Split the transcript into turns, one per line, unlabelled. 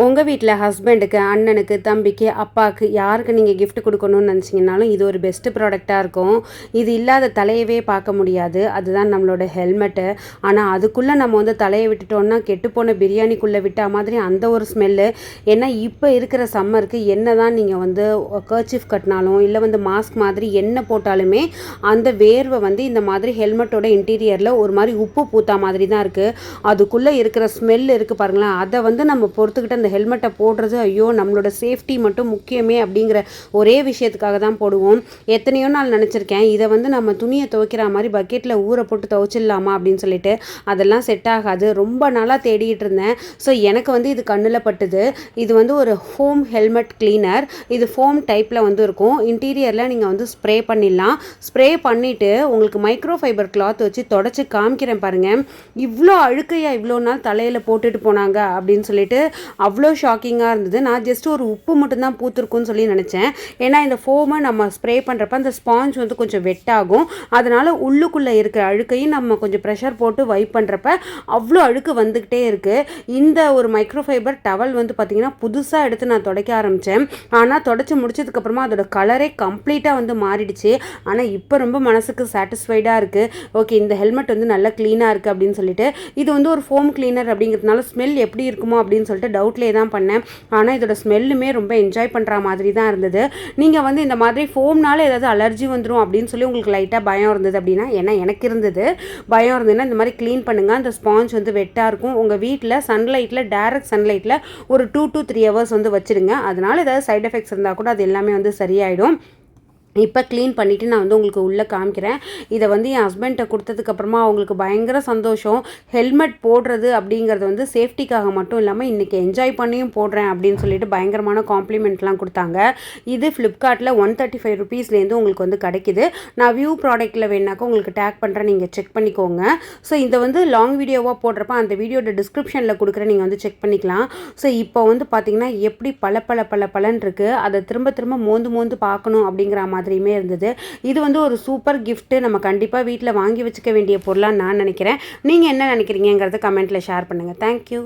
உங்கள் வீட்டில் ஹஸ்பண்டுக்கு அண்ணனுக்கு தம்பிக்கு அப்பாவுக்கு யாருக்கு நீங்கள் கிஃப்ட் கொடுக்கணும்னு நினச்சிங்கனாலும் இது ஒரு பெஸ்ட்டு ப்ராடக்டாக இருக்கும். இது இல்லாத தலையவே பார்க்க முடியாது. அதுதான் நம்மளோட ஹெல்மெட்டு ஆனால் அதுக்குள்ளே நம்ம வந்து தலையை விட்டுட்டோம்னா கெட்டுப்போன பிரியாணிக்குள்ளே விட்டா மாதிரி அந்த ஒரு ஸ்மெல்லு ஏன்னா இப்போ இருக்கிற சம்மருக்கு என்ன தான் நீங்கள் வந்து கர்ச்சிஃப் கட்டினாலும் இல்லை வந்து மாஸ்க் மாதிரி என்ன போட்டாலுமே அந்த வேர்வை வந்து இந்த மாதிரி ஹெல்மெட்டோட இன்டீரியரில் ஒரு மாதிரி உப்பு பூத்தா மாதிரி தான் இருக்குது அதுக்குள்ளே இருக்கிற ஸ்மெல் இருக்குது பாருங்களேன். அதை வந்து நம்ம பொறுத்துக்கிட்ட அந்த ஹெல்மெட்டை போடுறது ஐயோ நம்மளோட சேஃப்டி மட்டும் முக்கியமே அப்படிங்கிற ஒரே விஷயத்துக்காக தான் போடுவோம். எத்தனையோ நாள் நினச்சிருக்கேன். இதை வந்து நம்ம துணியை துவைக்கிற மாதிரி பக்கெட்டில் ஊற போட்டு துவைச்சிடலாமா அப்படின்னு சொல்லிட்டு அதெல்லாம் செட் ஆகாது. ரொம்ப நாளாக தேடிட்டு இருந்தேன். ஸோ எனக்கு வந்து இது கண்ணில் பட்டுது. இது வந்து ஒரு ஹோம் ஹெல்மெட் கிளீனர் இது ஃபோம் டைப்பில் வந்து இருக்கும். இன்டீரியரில் நீங்கள் வந்து ஸ்ப்ரே பண்ணிடலாம். ஸ்ப்ரே பண்ணிவிட்டு உங்களுக்கு மைக்ரோ ஃபைபர் கிளாத் வச்சு தொடச்சி காமிக்கிறேன் பாருங்கள் இவ்வளோ அழுக்கையாக இவ்வளோ நாள் தலையில் போட்டுட்டு போனாங்க அப்படின்னு சொல்லிட்டு அவ்வளோ ஷாக்கிங்காக இருந்தது. நான் ஜஸ்ட் ஒரு உப்பு மட்டும்தான் பூத்துருக்குன்னு சொல்லி நினச்சேன். ஏன்னா இந்த ஃபோமை நம்ம ஸ்ப்ரே பண்ணுறப்ப அந்த ஸ்பாஞ்ச் வந்து கொஞ்சம் வெட்டாகும். அதனால் உள்ளுக்குள்ளே இருக்கிற அழுக்கையும் நம்ம கொஞ்சம் ப்ரெஷர் போட்டு வைப் பண்ணுறப்ப அவ்வளோ அழுக்கு வந்துக்கிட்டே இருக்குது இந்த ஒரு மைக்ரோ ஃபைபர் டவல் வந்து பார்த்திங்கன்னா புதுசாக எடுத்து நான் துடைக்க ஆரம்பித்தேன் ஆனால் தொடச்சி முடிச்சதுக்கப்புறமா அதோட கலரே கம்ப்ளீட்டாக வந்து மாறிடுச்சு. ஆனால் இப்போ ரொம்ப மனசுக்கு சாட்டிஸ்ஃபைடாக இருக்குது ஓகே இந்த ஹெல்மெட் வந்து நல்லா க்ளீனாக இருக்குது அப்படின்னு சொல்லிட்டு இது வந்து ஒரு ஃபோம் க்ளீனர் அப்படிங்கிறதுனால ஸ்மெல் எப்படி இருக்குமோ அப்படின்னு சொல்லிட்டு டவுட்லேயே தான் பண்ணேன். ஆனால் இதோட ஸ்மெல்லுமே ரொம்ப என்ஜாய் பண்ணுற மாதிரி தான் இருந்தது. நீங்கள் வந்து இந்த மாதிரி ஃபோம்னால ஏதாவது அலர்ஜி வந்துடும் அப்படின்னு சொல்லி உங்களுக்கு லைட்டாக பயம் இருந்தது அப்படின்னா ஏன்னா எனக்கு இருந்தது. பயம் இருந்ததுன்னா இந்த மாதிரி க்ளீன் பண்ணுங்கள் அந்த ஸ்பாஞ்ச் வந்து வெட்டாக இருக்கும். உங்கள் வீட்டில் சன்லைட்டில் டேரக்ட் சன்லைட்டில் ஒரு டூ டூ த்ரீ ஹவர்ஸ் வந்து வச்சுருங்க. அதனால் ஏதாவது சைட் எஃபெக்ட்ஸ் இருந்தால் கூட அது எல்லாமே வந்து சரியாயிடும். இப்போ க்ளீன் பண்ணிவிட்டு நான் வந்து உங்களுக்கு உள்ளே காமிக்கிறேன். இதை வந்து என் ஹஸ்பண்ட்டை கொடுத்ததுக்கப்புறமா அவங்களுக்கு பயங்கர சந்தோஷம். ஹெல்மெட் போடுறது அப்படிங்கிறது வந்து சேஃப்டிக்காக மட்டும் இல்லாமல் இன்றைக்கி என்ஜாய் பண்ணியும் போடுறேன் அப்படின்னு சொல்லிட்டு பயங்கரமான காம்ப்ளிமெண்ட்லாம் கொடுத்தாங்க. இது ஃப்ளிப்கார்ட்டில் ஒன் தேர்ட்டி ஃபைவ் ருபீஸ்லேருந்து உங்களுக்கு வந்து கிடைக்குது. நான் வியூ ப்ராடக்ட்டில் வேணாக்கா உங்களுக்கு டேக் பண்ணுறேன் நீங்கள் செக் பண்ணிக்கோங்க. ஸோ இதை வந்து லாங் வீடியோவாக போடுறப்ப அந்த வீடியோட டிஸ்கிரிப்ஷனில் கொடுக்குறேன். நீங்கள் வந்து செக் பண்ணிக்கலாம். ஸோ இப்போ வந்து பார்த்தீங்கன்னா எப்படி பல பல பல பலன் இருக்குது அதை திரும்ப திரும்ப மோந்து மோந்து பார்க்கணும் அப்படிங்கிற மாதிரி மாதிரியுமே இருந்தது. இது வந்து ஒரு சூப்பர் கிஃப்ட்டு நம்ம கண்டிப்பாக வீட்டில் வாங்கி வச்சுக்க வேண்டிய பொருளாக நான் நினைக்கிறேன். நீங்கள் என்ன நினைக்கிறீங்கிறத கமெண்ட்டில் ஷேர் பண்ணுங்கள் தேங்க்யூ